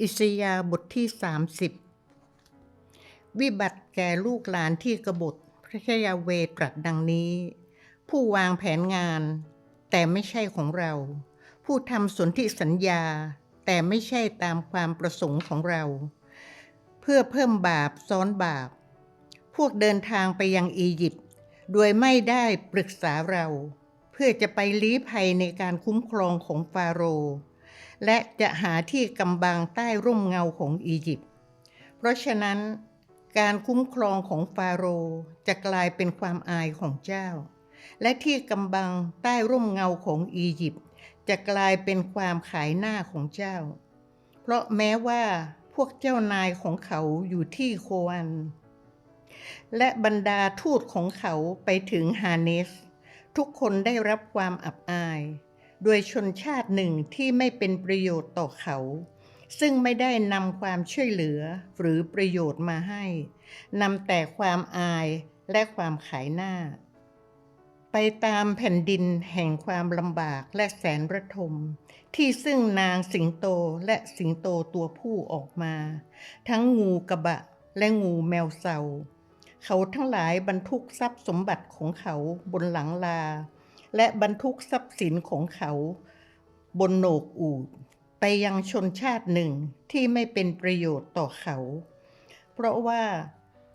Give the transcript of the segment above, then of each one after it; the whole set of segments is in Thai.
อิสยาบทที่ 30 วิบัติแก่ลูกหลานที่กบฏพระยาเวตรัสดังนี้ ผู้วางแผนงาน แต่ไม่ใช่ของเรา ผู้ทำสนธิสัญญา แต่ไม่ใช่ตามความประสงค์ของเรา เพื่อเพิ่มบาปซ้อนบาป พวกเดินทางไปยังอียิปต์โดยไม่ได้ปรึกษาเรา เพื่อจะไปลี้ภัยในการคุ้มครองของฟาโรห์ และจะหาที่กำบังใต้ร่มเงาของอียิปต์ เพราะฉะนั้นการคุ้มครองของฟาโรห์จะกลายเป็นความอายของเจ้า และที่กำบังใต้ร่มเงาของอียิปต์จะกลายเป็นความขายหน้าของเจ้า เพราะแม้ว่าพวกเจ้านายของเขาอยู่ที่โคอัน และบรรดาทูตของเขาไปถึงฮาเนส ทุกคนได้รับความอับอาย โดยชนชาติหนึ่งที่ไม่เป็นประโยชน์ต่อเขา ซึ่งไม่ได้นำความช่วยเหลือหรือประโยชน์มาให้นำแต่ความอายและความขายหน้า ไปตามแผ่นดินแห่งความลำบากและแสนระทม ที่ซึ่งนางสิงโตและสิงโตตัวผู้ออกมา ทั้งงูกระบะและงูแมวเสาเขาทั้งหลายบรรทุกทรัพย์สมบัติของเขาบนหลังลา และบรรทุกทรัพย์สินของเขาบนโหนกอูดไปยังชนชาติหนึ่งที่ไม่เป็นประโยชน์ต่อเขา เพราะว่า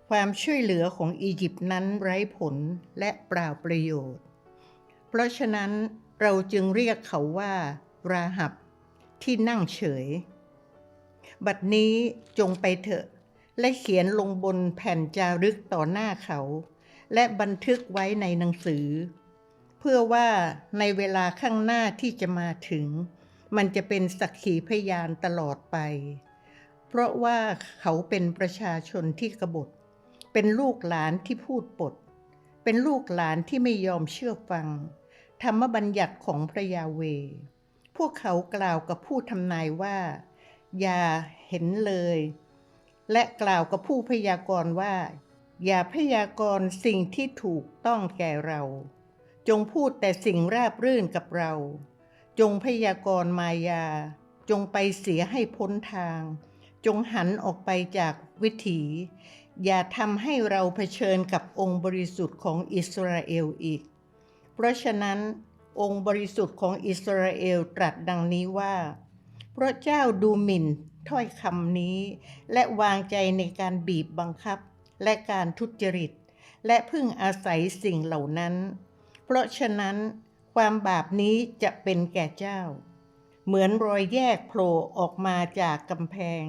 ความช่วยเหลือของอียิปต์นั้นไร้ผลและเปล่าประโยชน์ เพราะฉะนั้นเราจึงเรียกเขาว่า ราหับที่นั่งเฉย บัดนี้จงไปเถอะ และเขียนลงบนแผ่นจารึกต่อหน้าเขา และบันทึกไว้ในหนังสือ พื่อว่าในเวลาข้างหน้าที่จะมาถึง มันจะเป็นสักขีพยานตลอดไป เพราะว่าเขาเป็นประชาชนที่กบฏ เป็นลูกหลานที่พูดปด เป็นลูกหลานที่ไม่ยอมเชื่อฟัง ธรรมบัญญัติของพระยาเว พวกเขากล่าวกับผู้ทำนายว่า อย่าเห็นเลย และกล่าวกับผู้พยากรณ์ว่า อย่าพยากรณ์สิ่งที่ถูกต้องแก่เรา จงพูดแต่สิ่งราบรื่นกับเรา จงพยากรมายา จงไปเสียให้พ้นทาง จงหันออกไปจากวิถี อย่าทำให้เราเผชิญกับองค์บริสุทธิ์ของอิสราเอลอีก เพราะฉะนั้น องค์บริสุทธิ์ของอิสราเอลตรัสดังนี้ว่าเพราะเจ้าดูหมิ่นถ้อยคำนี้ และวางใจในการบีบบังคับและการทุจริต และพึ่งอาศัยสิ่งเหล่านั้น เพราะฉะนั้นความบาปนี้จะเป็นแก่เจ้า เหมือนรอยแยกโผล่ออกมาจากกำแพง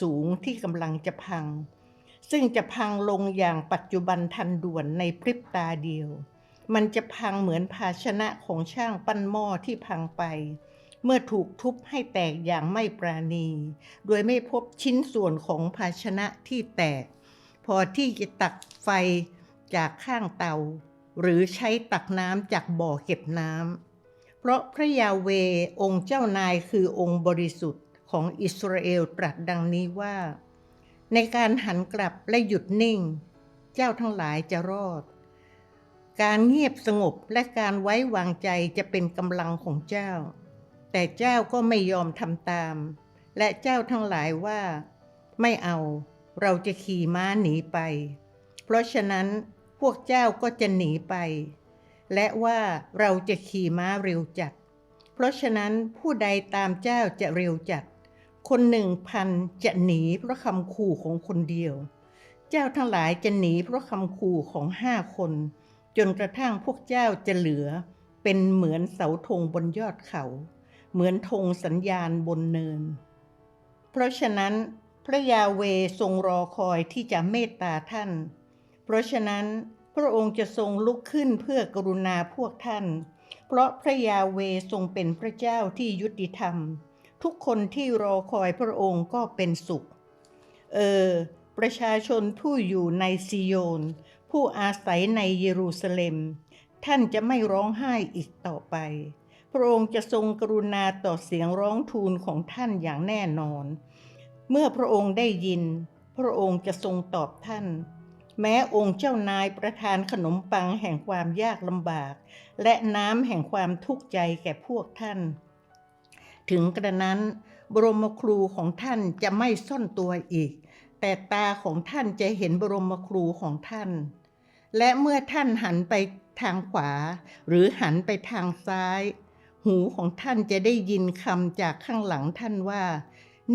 สูงที่กำลังจะพัง ซึ่งจะพังลงอย่างปัจจุบันทันด่วนในพริบตาเดียว มันจะพังเหมือนภาชนะของช่างปั้นหม้อที่พังไป เมื่อถูกทุบให้แตกอย่างไม่ปราณี โดยไม่พบชิ้นส่วนของภาชนะที่แตก พอที่จะตักไฟจากข้างเตา หรือใช้ตักน้ำจากบ่อเก็บน้ำ เพราะพระยาเวองค์เจ้านายคือองค์บริสุทธิ์ของอิสราเอลตรัสดังนี้ว่า ในการหันกลับและหยุดนิ่ง เจ้าทั้งหลายจะรอด การเงียบสงบและการไว้วางใจจะเป็นกำลังของเจ้า แต่เจ้าก็ไม่ยอมทำตาม และเจ้าทั้งหลายว่า ไม่เอา เราจะขี่ม้าหนีไป เพราะฉะนั้น วกเจ้าก็จะหนีไป และว่าเราจะขี่ม้าเร็วจัด เพราะฉะนั้นผู้ใดตามเจ้าจะเร็วจัด คนหนึ่งพันจะหนีเพราะคำขู่ของคนเดียว เจ้าทั้งหลายจะหนีเพราะคำขู่ของห้าคน จนกระทั่งพวกเจ้าจะเหลือ เป็นเหมือนเสาธงบนยอดเขา เหมือนธงสัญญาณบนเนิน เพราะฉะนั้นพระยาเวทรงรอคอยที่จะเมตตาท่าน เพราะฉะนั้น พระองค์จะทรงลุกขึ้นเพื่อกรุณาพวกท่าน เพราะพระยาเวทรงเป็นพระเจ้าที่ยุติธรรม ทุกคนที่รอคอยพระองค์ก็เป็นสุข เออ ประชาชนผู้อยู่ในซิโยน ผู้อาศัยในเยรูซาเล็ม ท่านจะไม่ร้องไห้อีกต่อไป พระองค์จะทรงกรุณาต่อเสียงร้องทูลของท่านอย่างแน่นอน เมื่อพระองค์ได้ยิน พระองค์จะทรงตอบท่าน แม้องค์เจ้านายประทานขนมปังแห่งความยากลำบาก และน้ำแห่งความทุกข์ใจแก่พวกท่าน ถึงกระนั้น บรมครูของท่านจะไม่ซ่อนตัวอีก แต่ตาของท่านจะเห็นบรมครูของท่าน และเมื่อท่านหันไปทางขวา หรือหันไปทางซ้าย หูของท่านจะได้ยินคำจากข้างหลังท่านว่า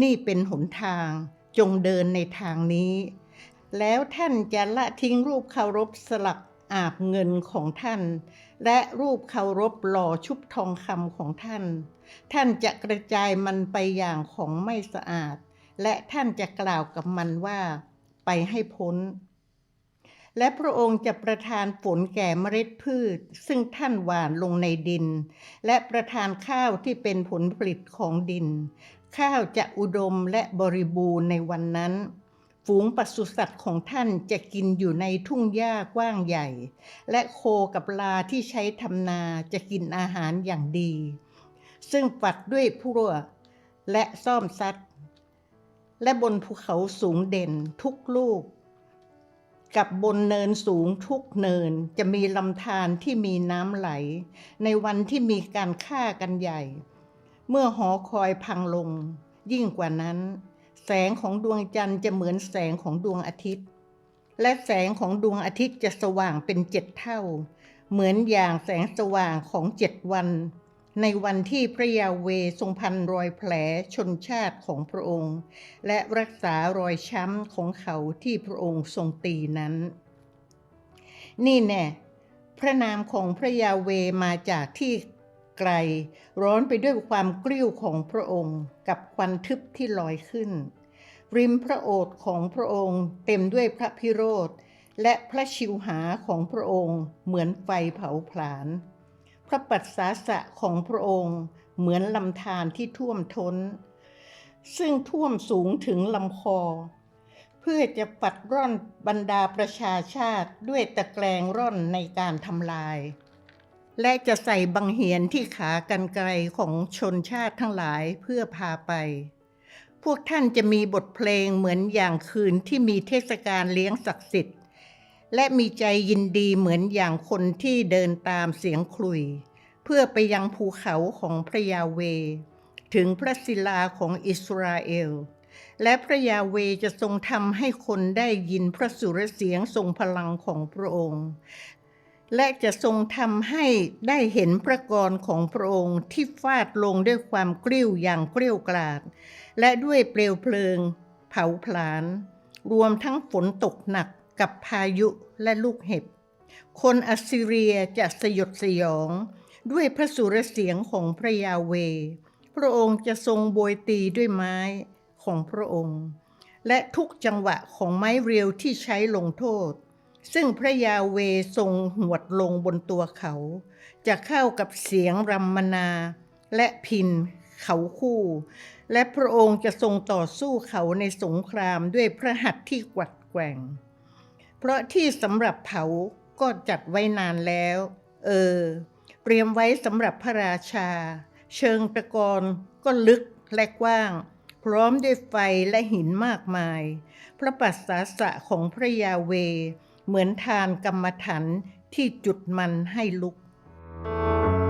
นี่เป็นหนทาง จงเดินในทางนี้ แล้วท่านจะละทิ้งรูปเคารพสลักอาบเงินของท่าน และรูปเคารพหล่อชุบทองคำของท่าน ท่านจะกระจายมันไปอย่างของไม่สะอาด และท่านจะกล่าวกับมันว่า ไปให้พ้น และพระองค์จะประทานฝนแก่เมล็ดพืช ซึ่งท่านหว่านลงในดิน และประทานข้าวที่เป็นผลผลิตของดิน ข้าวจะอุดมและบริบูรณ์ในวันนั้น ฝูงปศุสัตว์ของท่านจะกินอยู่ในทุ่งหญ้ากว้างใหญ่ และโคกับลาที่ใช้ทำนาจะกินอาหารอย่างดี ซึ่งปัดด้วยพรั่วและซ่อมซัดและบนภูเขาสูงเด่นทุกลูก กับบนเนินสูงทุกเนินจะมีลำธารที่มีน้ำไหล ในวันที่มีการฆ่ากันใหญ่ เมื่อหอคอยพังลงยิ่งกว่านั้น แสงของดวงจันทร์จะเหมือนแสงของดวงอาทิตย์ และแสงของดวงอาทิตย์จะสว่างเป็นเจ็ดเท่า เหมือนอย่างแสงสว่างของเจ็ดวัน ในวันที่พระยาเวทรงพันรอยแผลชนชาติของพระองค์ และรักษารอยช้ำของเขาที่พระองค์ทรงตีนั้น นี่แน่พระนามของพระยาเวมาจากที่ ไกล ร้อนไปด้วยความกริ้วของพระองค์ กับควันทึบที่ลอยขึ้น ริมพระโอษฐ์ของพระองค์เต็มด้วยพระพิโรธ และพระชิวหาของพระองค์เหมือนไฟเผาผลาญ พระปัสสาสะของพระองค์เหมือนลำธารที่ท่วมท้น ซึ่งท่วมสูงถึงลำคอเพื่อจะปัดร่อนบรรดาประชาชาติด้วยตะแกรงร่อนในการทำลาย และจะใส่บังเหียนที่ขากันไกลของชนชาติทั้งหลายเพื่อพาไป พวกท่านจะมีบทเพลงเหมือนอย่างคืนที่มีเทศกาลเลี้ยงศักดิ์สิทธิ์ และมีใจยินดีเหมือนอย่างคนที่เดินตามเสียงคลุย เพื่อไปยังภูเขาของพระยาเว ถึงพระศิลาของอิสราเอลและพระยาเวจะทรงทำให้คนได้ยินพระสุรเสียงทรงพลังของพระองค์ และจะทรงทำให้ได้เห็นพระกรของพระองค์ที่ฟาดลงด้วยความกริ้วอย่างเกลี้ยวกราด และด้วยเปลวเพลิง เผาผลาญรวมทั้งฝนตกหนักกับพายุและลูกเห็บ คนอัสซีเรียจะสยดสยอง ด้วยพระสุรเสียงของพระยาเว พระองค์จะทรงโบยตีด้วยไม้ของพระองค์ และทุกจังหวะของไม้เรียวที่ใช้ลงโทษ ซึ่งพระยาเวทรงหวดลงบนตัวเขา จะเข้ากับเสียงรำมนาและพินเขาคู่ และพระองค์จะทรงต่อสู้เขาในสงครามด้วยพระหัตถ์ที่กวัดแกว่ง เพราะที่สำหรับเผาก็จัดไว้นานแล้ว เออ เตรียมไว้สำหรับพระราชา เชิงตะกอนก็ลึกและกว้าง พร้อมด้วยไฟและหินมากมาย พระปัสสาสะของพระยาเว เหมือนทานกรรมฐานที่จุดมันให้ลุก「